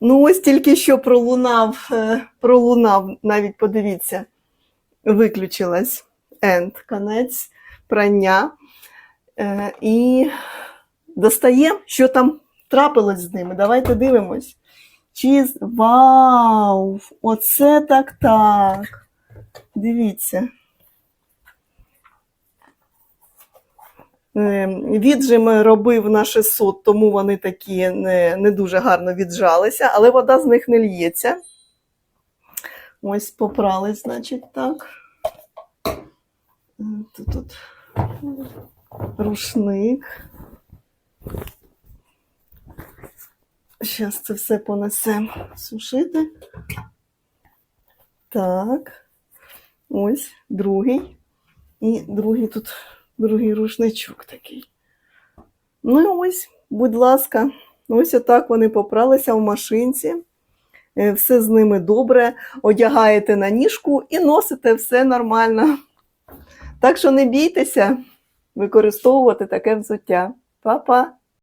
Ну, ось тільки що пролунав, е, пролунав, навіть подивіться, виключилась енд, конець прання. Е, І достаємо, що там трапилось з ними. Давайте дивимось. Чи... Вау! Оце так так. Дивіться. Віджим робив на 600, тому вони такі не, не дуже гарно віджалися, але вода з них не лється. Ось попрались, значить, так. Е, Тут, тут рушник. Зараз це все понесемо сушити. Так. Ось другий. І другий тут другий рушничок такий. Ну і ось, будь ласка, ось отак вони попралися в машинці. Е, Все з ними добре. Одягаєте на ніжку і носите все нормально. Так що не бійтеся використовувати таке взуття. Па-па!